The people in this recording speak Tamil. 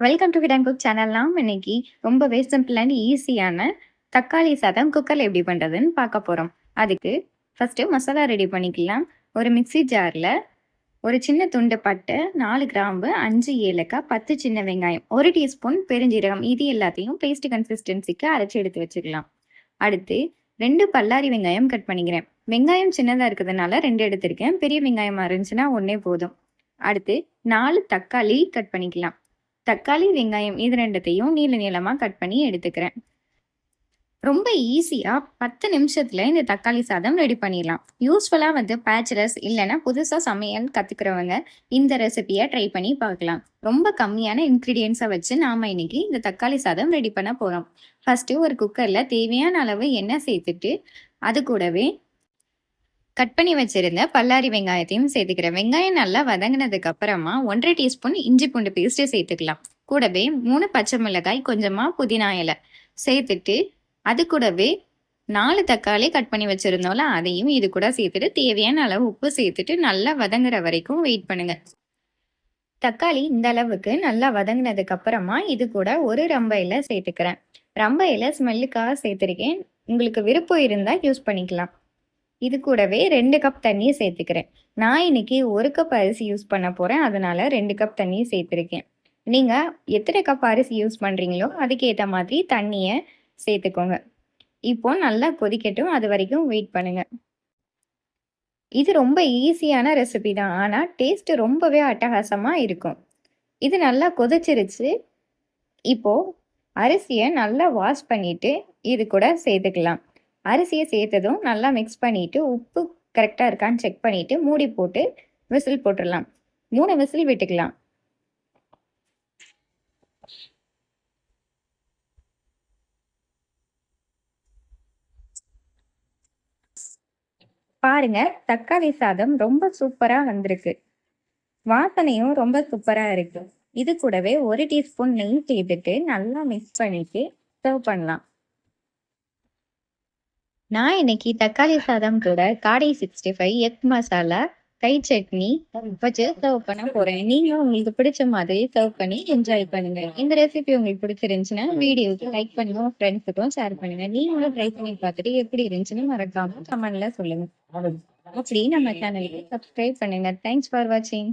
Welcome to fit cook channel நாம் இன்னைக்கு ரொம்பவே சிம்பிள் அண்ட் ஈஸியான தக்காளி சாதம் குக்கரில் எப்படி பண்ணுறதுன்னு பார்க்க போகிறோம் அதுக்கு ஃபஸ்ட்டு மசாலா ரெடி பண்ணிக்கலாம். ஒரு மிக்ஸி ஜாரில் ஒரு சின்ன துண்டு பட்டை நாலு கிராம்பு அஞ்சு ஏலக்காய் பத்து சின்ன வெங்காயம் ஒரு டீஸ்பூன் பெருஞ்சீரகம் இது எல்லாத்தையும் பேஸ்ட் கன்சிஸ்டன்சிக்கு அரைச்சி எடுத்து வச்சுக்கலாம். அடுத்து ரெண்டு பல்லாரி வெங்காயம் கட் பண்ணிக்கிறேன். வெங்காயம் சின்னதாக இருக்கிறதுனால ரெண்டு எடுத்திருக்கேன். பெரிய வெங்காயமாக இருந்துச்சுன்னா ஒன்றே போதும். அடுத்து நாலு தக்காளி கட் பண்ணிக்கலாம். தக்காளி வெங்காயம் இது ரெண்டத்தையும் நீள நீளமாக கட் பண்ணி எடுத்துக்கிறேன். ரொம்ப ஈஸியாக பத்து நிமிஷத்தில் இந்த தக்காளி சாதம் ரெடி பண்ணிடலாம். யூஸ்ஃபுல்லாக வந்து பேச்சுலர்ஸ் இல்லைன்னா புதுசாக சமையல் கற்றுக்கிறவங்க இந்த ரெசிபியை ட்ரை பண்ணி பார்க்கலாம். ரொம்ப கம்மியான இன்க்ரீடியன்ஸை வச்சு நாம் இன்னைக்கு இந்த தக்காளி சாதம் ரெடி பண்ண போகிறோம் ஃபஸ்ட்டு ஒரு குக்கரில் தேவையான அளவு எண்ணெய் சேர்த்துட்டு அது கூடவே கட் பண்ணி வச்சிருந்த பல்லாரி வெங்காயத்தையும் சேர்த்துக்கிறேன் வெங்காயம் நல்லா வதங்கினதுக்கு அப்புறமா ஒன்றரை டீஸ்பூன் இஞ்சி பூண்டு பேஸ்ட்டு சேர்த்துக்கலாம். கூடவே மூணு பச்சை மிளகாய் கொஞ்சமாக புதினா இலை சேர்த்துட்டு அது கூடவே நாலு தக்காளி கட் பண்ணி வச்சிருந்தோம்ல அதையும் இது கூட சேர்த்துட்டு தேவையான அளவு உப்பு சேர்த்துட்டு நல்லா வதங்குற வரைக்கும் வெயிட் பண்ணுங்க. தக்காளி இந்த அளவுக்கு நல்லா வதங்கினதுக்கு அப்புறமா இது கூட ஒரு ரம்ப இலை சேர்த்துக்கிறேன். ரம்ப இலை ஸ்மெல்லுக்காக சேர்த்துருக்கேன். உங்களுக்கு விருப்பம் இருந்தால் யூஸ் பண்ணிக்கலாம். இது கூடவே ரெண்டு கப் தண்ணியை சேர்த்துக்கிறேன். நான் இன்னைக்கு ஒரு கப் அரிசி யூஸ் பண்ண போகிறேன் அதனால ரெண்டு கப் தண்ணியை சேர்த்துருக்கேன். நீங்கள் எத்தனை கப் அரிசி யூஸ் பண்ணுறீங்களோ அதுக்கேற்ற மாதிரி தண்ணியை சேர்த்துக்கோங்க. இப்போ நல்லா கொதிக்கட்டும். அது வரைக்கும் வெயிட் பண்ணுங்க. இது ரொம்ப ஈஸியான ரெசிபி தான். ஆனால் டேஸ்ட்டு ரொம்பவே அட்டகாசமாக இருக்கும். இது நல்லா கொதிச்சிருச்சு. இப்போது அரிசியை நல்லா வாஷ் பண்ணிட்டு இது கூட சேர்த்துக்கலாம். அரிசியை சேர்த்ததும் நல்லா மிக்ஸ் பண்ணிட்டு உப்பு கரெக்டாக இருக்கான்னு செக் பண்ணிட்டு மூடி போட்டு விசில் போட்டுடலாம். மூணு விசில் விட்டுக்கலாம். பாருங்க தக்காளி சாதம் ரொம்ப சூப்பரா வந்திருக்கு. வாசனையும் ரொம்ப சூப்பரா இருக்கு. இது கூடவே ஒரு டீஸ்பூன் நெய் சேர்த்துட்டு நல்லா மிக்ஸ் பண்ணிட்டு சர்வ் பண்ணலாம். நான் இன்னைக்கு தக்காளி சாதம் கூட காடை சிக்ஸ்டி ஃபைவ் எக் மசாலா கை சட்னி வச்சு சர்வ் பண்ண போறேன். நீங்க உங்களுக்கு பிடிச்ச மாதிரி சர்வ் பண்ணி என்ஜாய் பண்ணுங்க. இந்த ரெசிபி உங்களுக்கு பிடிச்சிருந்துச்சுன்னா வீடியோக்கு லைக் பண்ணுங்க ஃப்ரெண்ட்ஸுக்கும் ஷேர் பண்ணுங்க. நீங்களும் ட்ரை பண்ணி பார்த்துட்டு எப்படி இருந்துச்சுன்னு மறக்காம கமெண்ட்ல சொல்லுங்க. அப்படி நம்ம சேனலுக்கு சப்ஸ்கிரைப் பண்ணுங்க. தேங்க்ஸ் ஃபார் வாட்சிங்